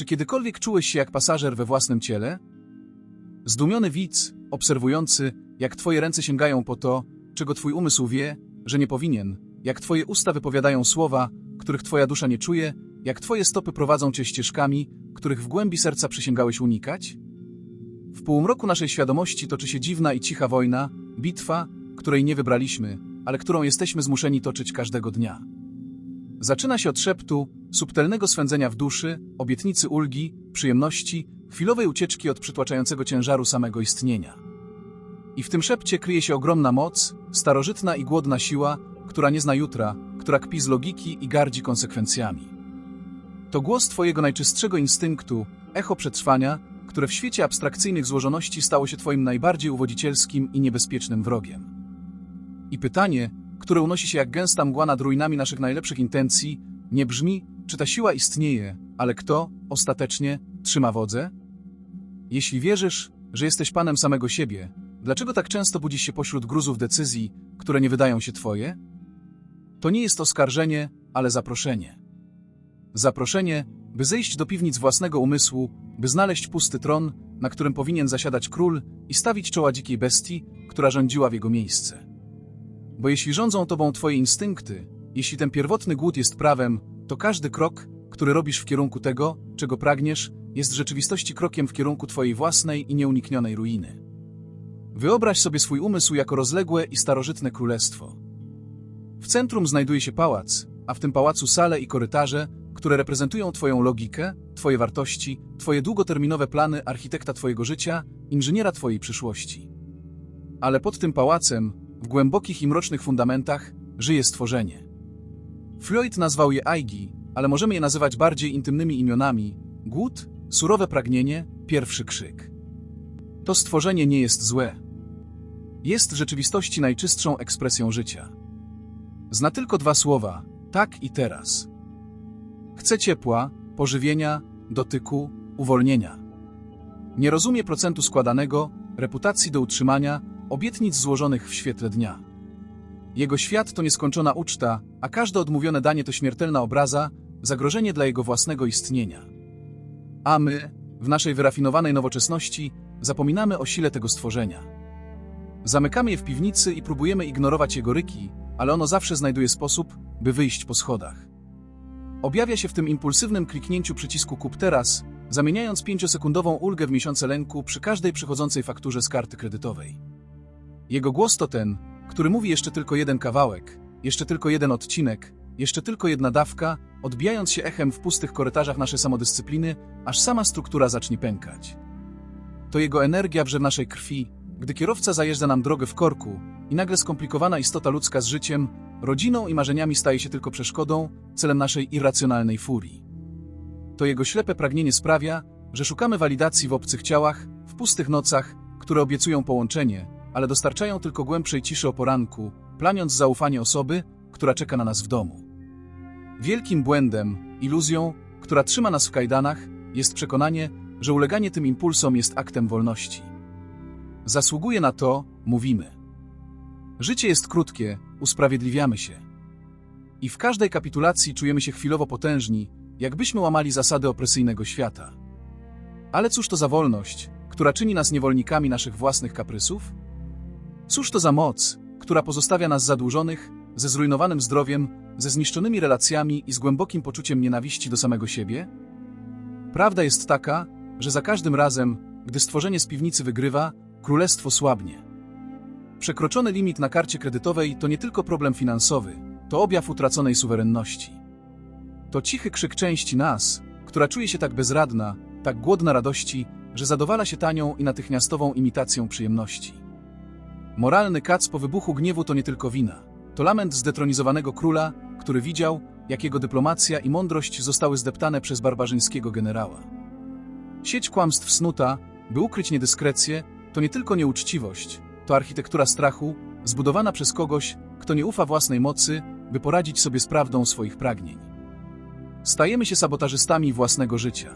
Czy kiedykolwiek czułeś się jak pasażer we własnym ciele? Zdumiony widz, obserwujący, jak twoje ręce sięgają po to, czego twój umysł wie, że nie powinien, jak twoje usta wypowiadają słowa, których twoja dusza nie czuje, jak twoje stopy prowadzą cię ścieżkami, których w głębi serca przysięgałeś unikać? W półmroku naszej świadomości toczy się dziwna i cicha wojna, bitwa, której nie wybraliśmy, ale którą jesteśmy zmuszeni toczyć każdego dnia. Zaczyna się od szeptu, subtelnego swędzenia w duszy, obietnicy ulgi, przyjemności, chwilowej ucieczki od przytłaczającego ciężaru samego istnienia. I w tym szepcie kryje się ogromna moc, starożytna i głodna siła, która nie zna jutra, która kpi z logiki i gardzi konsekwencjami. To głos Twojego najczystszego instynktu, echo przetrwania, które w świecie abstrakcyjnych złożoności stało się Twoim najbardziej uwodzicielskim i niebezpiecznym wrogiem. I pytanie, które unosi się jak gęsta mgła nad ruinami naszych najlepszych intencji, nie brzmi, czy ta siła istnieje, ale kto, ostatecznie, trzyma wodze? Jeśli wierzysz, że jesteś panem samego siebie, dlaczego tak często budzisz się pośród gruzów decyzji, które nie wydają się twoje? To nie jest oskarżenie, ale zaproszenie. Zaproszenie, by zejść do piwnic własnego umysłu, by znaleźć pusty tron, na którym powinien zasiadać król i stawić czoła dzikiej bestii, która rządziła w jego miejsce. Bo jeśli rządzą tobą twoje instynkty, jeśli ten pierwotny głód jest prawem, to każdy krok, który robisz w kierunku tego, czego pragniesz, jest w rzeczywistości krokiem w kierunku twojej własnej i nieuniknionej ruiny. Wyobraź sobie swój umysł jako rozległe i starożytne królestwo. W centrum znajduje się pałac, a w tym pałacu sale i korytarze, które reprezentują Twoją logikę, Twoje wartości, Twoje długoterminowe plany architekta Twojego życia, inżyniera Twojej przyszłości. Ale pod tym pałacem, w głębokich i mrocznych fundamentach, żyje stworzenie. Floyd nazwał je Aigi, ale możemy je nazywać bardziej intymnymi imionami głód, surowe pragnienie, pierwszy krzyk. To stworzenie nie jest złe. Jest w rzeczywistości najczystszą ekspresją życia. Zna tylko dwa słowa: tak i teraz. Chce ciepła, pożywienia, dotyku, uwolnienia. Nie rozumie procentu składanego, reputacji do utrzymania, obietnic złożonych w świetle dnia. Jego świat to nieskończona uczta, a każde odmówione danie to śmiertelna obraza, zagrożenie dla jego własnego istnienia. A my, w naszej wyrafinowanej nowoczesności, zapominamy o sile tego stworzenia. Zamykamy je w piwnicy i próbujemy ignorować jego ryki, ale ono zawsze znajduje sposób, by wyjść po schodach. Objawia się w tym impulsywnym kliknięciu przycisku kup teraz, zamieniając pięciosekundową ulgę w miesiące lęku przy każdej przychodzącej fakturze z karty kredytowej. Jego głos to ten, który mówi jeszcze tylko jeden kawałek, jeszcze tylko jeden odcinek, jeszcze tylko jedna dawka, odbijając się echem w pustych korytarzach naszej samodyscypliny, aż sama struktura zacznie pękać. To jego energia wrze w naszej krwi, gdy kierowca zajeżdża nam drogę w korku i nagle skomplikowana istota ludzka z życiem, rodziną i marzeniami staje się tylko przeszkodą, celem naszej irracjonalnej furii. To jego ślepe pragnienie sprawia, że szukamy walidacji w obcych ciałach, w pustych nocach, które obiecują połączenie, ale dostarczają tylko głębszej ciszy o poranku, planiąc zaufanie osoby, która czeka na nas w domu. Wielkim błędem, iluzją, która trzyma nas w kajdanach, jest przekonanie, że uleganie tym impulsom jest aktem wolności. Zasługuje na to, mówimy. Życie jest krótkie, usprawiedliwiamy się. I w każdej kapitulacji czujemy się chwilowo potężni, jakbyśmy łamali zasady opresyjnego świata. Ale cóż to za wolność, która czyni nas niewolnikami naszych własnych kaprysów? Cóż to za moc, która pozostawia nas zadłużonych, ze zrujnowanym zdrowiem, ze zniszczonymi relacjami i z głębokim poczuciem nienawiści do samego siebie? Prawda jest taka, że za każdym razem, gdy stworzenie z piwnicy wygrywa, królestwo słabnie. Przekroczony limit na karcie kredytowej to nie tylko problem finansowy, to objaw utraconej suwerenności. To cichy krzyk części nas, która czuje się tak bezradna, tak głodna radości, że zadowala się tanią i natychmiastową imitacją przyjemności. Moralny kac po wybuchu gniewu to nie tylko wina. To lament zdetronizowanego króla, który widział, jak jego dyplomacja i mądrość zostały zdeptane przez barbarzyńskiego generała. Sieć kłamstw snuta, by ukryć niedyskrecję, to nie tylko nieuczciwość, to architektura strachu, zbudowana przez kogoś, kto nie ufa własnej mocy, by poradzić sobie z prawdą swoich pragnień. Stajemy się sabotażystami własnego życia.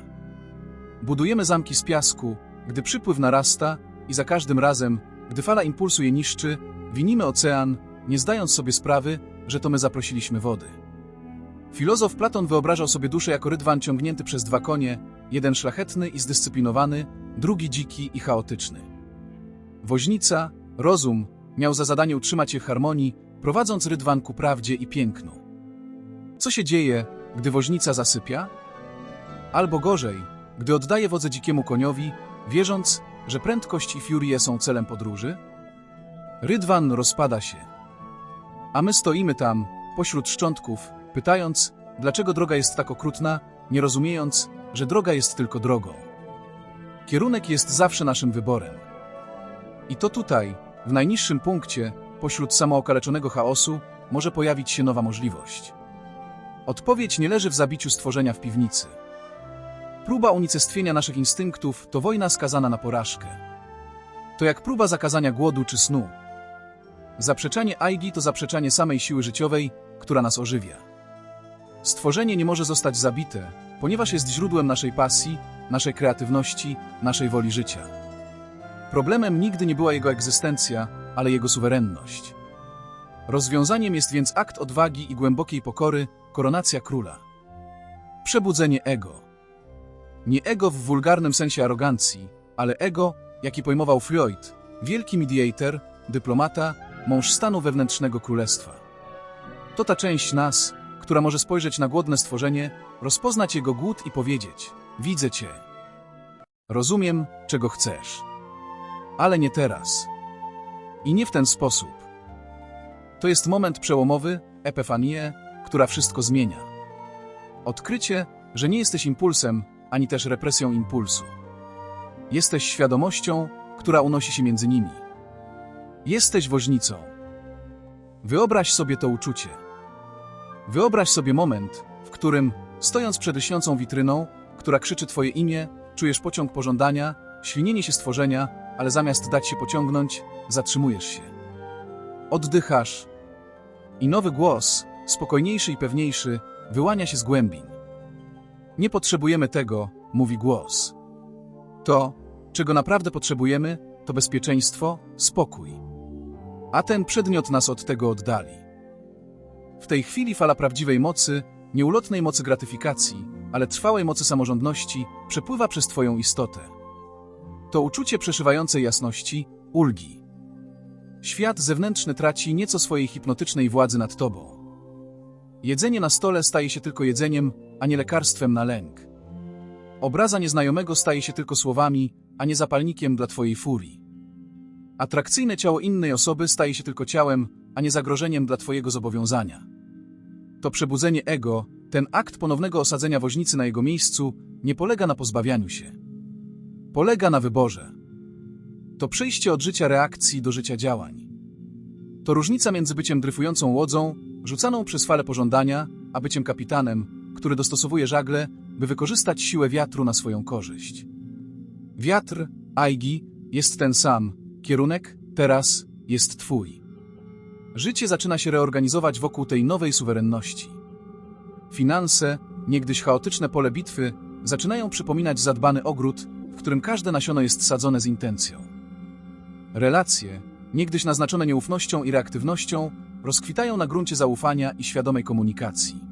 Budujemy zamki z piasku, gdy przypływ narasta i za każdym razem, gdy fala impulsu je niszczy, winimy ocean, nie zdając sobie sprawy, że to my zaprosiliśmy wody. Filozof Platon wyobrażał sobie duszę jako rydwan ciągnięty przez dwa konie, jeden szlachetny i zdyscyplinowany, drugi dziki i chaotyczny. Woźnica, rozum, miał za zadanie utrzymać je w harmonii, prowadząc rydwan ku prawdzie i pięknu. Co się dzieje, gdy woźnica zasypia? Albo gorzej, gdy oddaje wodze dzikiemu koniowi, wierząc, że prędkość i furie są celem podróży? Rydwan rozpada się. A my stoimy tam, pośród szczątków, pytając, dlaczego droga jest tak okrutna, nie rozumiejąc, że droga jest tylko drogą. Kierunek jest zawsze naszym wyborem. I to tutaj, w najniższym punkcie, pośród samookaleczonego chaosu, może pojawić się nowa możliwość. Odpowiedź nie leży w zabiciu stworzenia w piwnicy. Próba unicestwienia naszych instynktów to wojna skazana na porażkę. To jak próba zakazania głodu czy snu. Zaprzeczanie Aigi to zaprzeczanie samej siły życiowej, która nas ożywia. Stworzenie nie może zostać zabite, ponieważ jest źródłem naszej pasji, naszej kreatywności, naszej woli życia. Problemem nigdy nie była jego egzystencja, ale jego suwerenność. Rozwiązaniem jest więc akt odwagi i głębokiej pokory, koronacja króla. Przebudzenie ego. Nie ego w wulgarnym sensie arogancji, ale ego, jaki pojmował Freud, wielki mediator, dyplomata, mąż stanu wewnętrznego królestwa. To ta część nas, która może spojrzeć na głodne stworzenie, rozpoznać jego głód i powiedzieć: Widzę cię. Rozumiem, czego chcesz. Ale nie teraz. I nie w ten sposób. To jest moment przełomowy, epifanie, która wszystko zmienia. Odkrycie, że nie jesteś impulsem, ani też represją impulsu. Jesteś świadomością, która unosi się między nimi. Jesteś woźnicą. Wyobraź sobie to uczucie. Wyobraź sobie moment, w którym, stojąc przed lśniącą witryną, która krzyczy Twoje imię, czujesz pociąg pożądania, ślinienie się stworzenia, ale zamiast dać się pociągnąć, zatrzymujesz się. Oddychasz. I nowy głos, spokojniejszy i pewniejszy, wyłania się z głębin. Nie potrzebujemy tego, mówi głos. To, czego naprawdę potrzebujemy, to bezpieczeństwo, spokój. A ten przedmiot nas od tego oddali. W tej chwili fala prawdziwej mocy, nieulotnej mocy gratyfikacji, ale trwałej mocy samorządności, przepływa przez Twoją istotę. To uczucie przeszywającej jasności, ulgi. Świat zewnętrzny traci nieco swojej hipnotycznej władzy nad Tobą. Jedzenie na stole staje się tylko jedzeniem, a nie lekarstwem na lęk. Obraza nieznajomego staje się tylko słowami, a nie zapalnikiem dla Twojej furii. Atrakcyjne ciało innej osoby staje się tylko ciałem, a nie zagrożeniem dla Twojego zobowiązania. To przebudzenie ego, ten akt ponownego osadzenia woźnicy na jego miejscu, nie polega na pozbawianiu się. Polega na wyborze. To przejście od życia reakcji do życia działań. To różnica między byciem dryfującą łodzą, rzucaną przez falę pożądania, a byciem kapitanem, który dostosowuje żagle, by wykorzystać siłę wiatru na swoją korzyść. Wiatr, Aigi, jest ten sam, kierunek, teraz, jest Twój. Życie zaczyna się reorganizować wokół tej nowej suwerenności. Finanse, niegdyś chaotyczne pole bitwy, zaczynają przypominać zadbany ogród, w którym każde nasiono jest sadzone z intencją. Relacje, niegdyś naznaczone nieufnością i reaktywnością, rozkwitają na gruncie zaufania i świadomej komunikacji.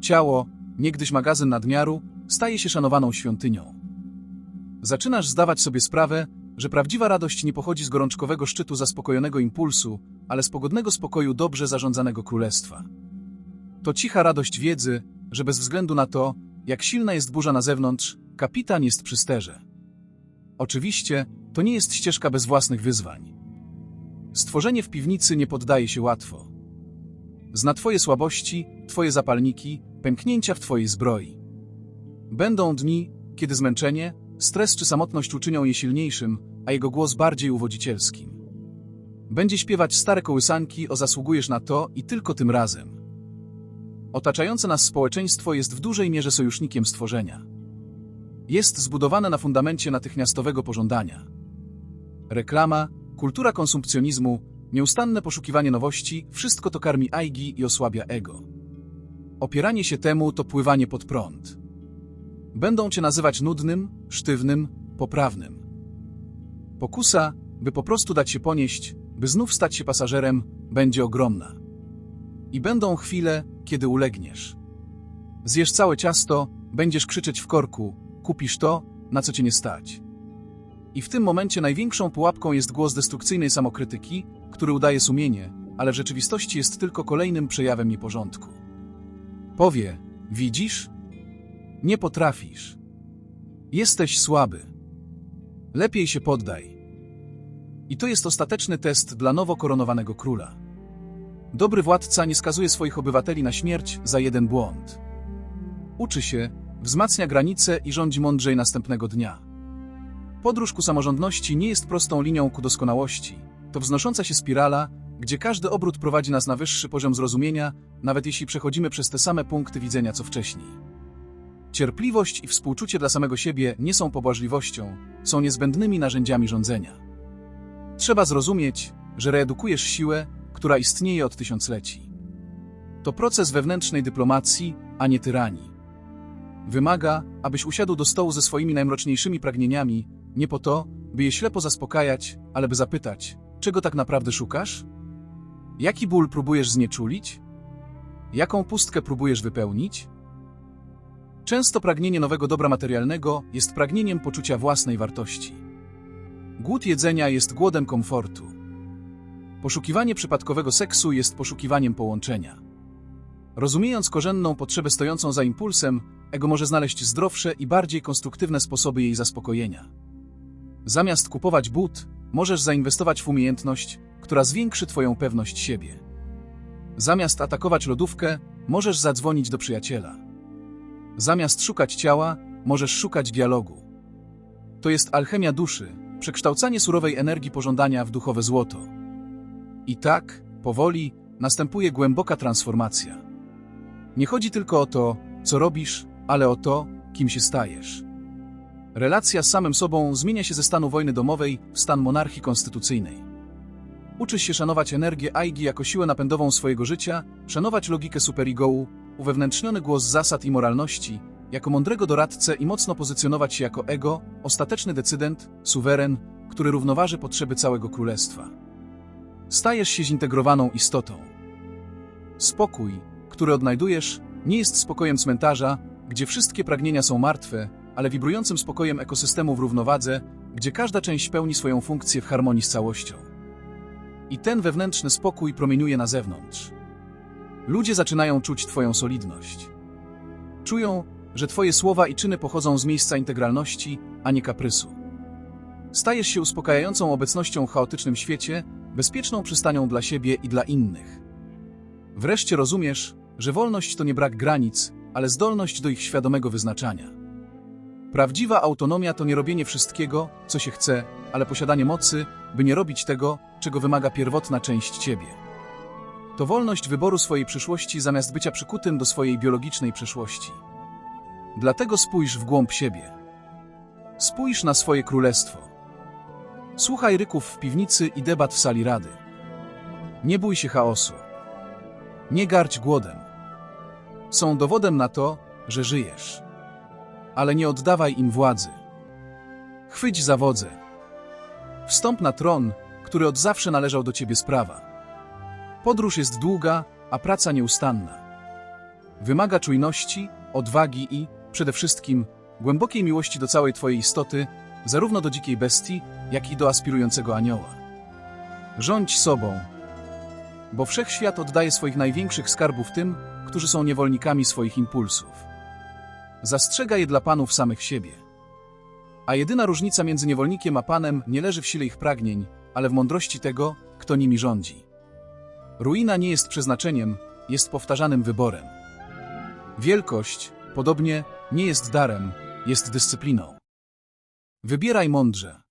Ciało, niegdyś magazyn nadmiaru, staje się szanowaną świątynią. Zaczynasz zdawać sobie sprawę, że prawdziwa radość nie pochodzi z gorączkowego szczytu zaspokojonego impulsu, ale z pogodnego spokoju dobrze zarządzanego królestwa. To cicha radość wiedzy, że bez względu na to, jak silna jest burza na zewnątrz, kapitan jest przy sterze. Oczywiście, to nie jest ścieżka bez własnych wyzwań. Stworzenie w piwnicy nie poddaje się łatwo. Zna Twoje słabości, Twoje zapalniki, pęknięcia w Twojej zbroi. Będą dni, kiedy zmęczenie, stres czy samotność uczynią je silniejszym, a jego głos bardziej uwodzicielskim. Będzie śpiewać stare kołysanki o zasługujesz na to i tylko tym razem. Otaczające nas społeczeństwo jest w dużej mierze sojusznikiem stworzenia. Jest zbudowane na fundamencie natychmiastowego pożądania. Reklama, kultura konsumpcjonizmu, nieustanne poszukiwanie nowości, wszystko to karmi aigi i osłabia ego. Opieranie się temu to pływanie pod prąd. Będą cię nazywać nudnym, sztywnym, poprawnym. Pokusa, by po prostu dać się ponieść, by znów stać się pasażerem, będzie ogromna. I będą chwile, kiedy ulegniesz. Zjesz całe ciasto, będziesz krzyczeć w korku, kupisz to, na co cię nie stać. I w tym momencie największą pułapką jest głos destrukcyjnej samokrytyki, który udaje sumienie, ale w rzeczywistości jest tylko kolejnym przejawem nieporządku. Powie, widzisz? Nie potrafisz. Jesteś słaby. Lepiej się poddaj. I to jest ostateczny test dla nowo koronowanego króla. Dobry władca nie skazuje swoich obywateli na śmierć za jeden błąd. Uczy się, wzmacnia granice i rządzi mądrzej następnego dnia. Podróż ku samorządności nie jest prostą linią ku doskonałości. To wznosząca się spirala, gdzie każdy obrót prowadzi nas na wyższy poziom zrozumienia, nawet jeśli przechodzimy przez te same punkty widzenia co wcześniej. Cierpliwość i współczucie dla samego siebie nie są pobłażliwością, są niezbędnymi narzędziami rządzenia. Trzeba zrozumieć, że reedukujesz siłę, która istnieje od tysiącleci. To proces wewnętrznej dyplomacji, a nie tyranii. Wymaga, abyś usiadł do stołu ze swoimi najmroczniejszymi pragnieniami, nie po to, by je ślepo zaspokajać, ale by zapytać, czego tak naprawdę szukasz? Jaki ból próbujesz znieczulić? Jaką pustkę próbujesz wypełnić? Często pragnienie nowego dobra materialnego jest pragnieniem poczucia własnej wartości. Głód jedzenia jest głodem komfortu. Poszukiwanie przypadkowego seksu jest poszukiwaniem połączenia. Rozumiejąc korzenną potrzebę stojącą za impulsem, ego może znaleźć zdrowsze i bardziej konstruktywne sposoby jej zaspokojenia. Zamiast kupować but, możesz zainwestować w umiejętność, która zwiększy Twoją pewność siebie. Zamiast atakować lodówkę, możesz zadzwonić do przyjaciela. Zamiast szukać ciała, możesz szukać dialogu. To jest alchemia duszy, przekształcanie surowej energii pożądania w duchowe złoto. I tak, powoli, następuje głęboka transformacja. Nie chodzi tylko o to, co robisz, ale o to, kim się stajesz. Relacja z samym sobą zmienia się ze stanu wojny domowej w stan monarchii konstytucyjnej. Uczysz się szanować energię Aigi jako siłę napędową swojego życia, szanować logikę superegołu, uwewnętrzniony głos zasad i moralności, jako mądrego doradcę i mocno pozycjonować się jako ego, ostateczny decydent, suweren, który równoważy potrzeby całego królestwa. Stajesz się zintegrowaną istotą. Spokój, który odnajdujesz, nie jest spokojem cmentarza, gdzie wszystkie pragnienia są martwe, ale wibrującym spokojem ekosystemu w równowadze, gdzie każda część pełni swoją funkcję w harmonii z całością. I ten wewnętrzny spokój promieniuje na zewnątrz. Ludzie zaczynają czuć Twoją solidność. Czują, że Twoje słowa i czyny pochodzą z miejsca integralności, a nie kaprysu. Stajesz się uspokajającą obecnością w chaotycznym świecie, bezpieczną przystanią dla siebie i dla innych. Wreszcie rozumiesz, że wolność to nie brak granic, ale zdolność do ich świadomego wyznaczania. Prawdziwa autonomia to nie robienie wszystkiego, co się chce, ale posiadanie mocy, by nie robić tego, czego wymaga pierwotna część ciebie. To wolność wyboru swojej przyszłości zamiast bycia przykutym do swojej biologicznej przeszłości. Dlatego spójrz w głąb siebie. Spójrz na swoje królestwo. Słuchaj ryków w piwnicy i debat w sali rady. Nie bój się chaosu. Nie garć głodem. Są dowodem na to, że żyjesz. Ale nie oddawaj im władzy. Chwyć za wodze. Wstąp na tron, który od zawsze należał do ciebie sprawa. Podróż jest długa, a praca nieustanna. Wymaga czujności, odwagi i, przede wszystkim, głębokiej miłości do całej twojej istoty, zarówno do dzikiej bestii, jak i do aspirującego anioła. Rządź sobą, bo wszechświat oddaje swoich największych skarbów tym, którzy są niewolnikami swoich impulsów. Zastrzega je dla panów samych siebie. A jedyna różnica między niewolnikiem a panem nie leży w sile ich pragnień, ale w mądrości tego, kto nimi rządzi. Ruina nie jest przeznaczeniem, jest powtarzanym wyborem. Wielkość, podobnie, nie jest darem, jest dyscypliną. Wybieraj mądrze.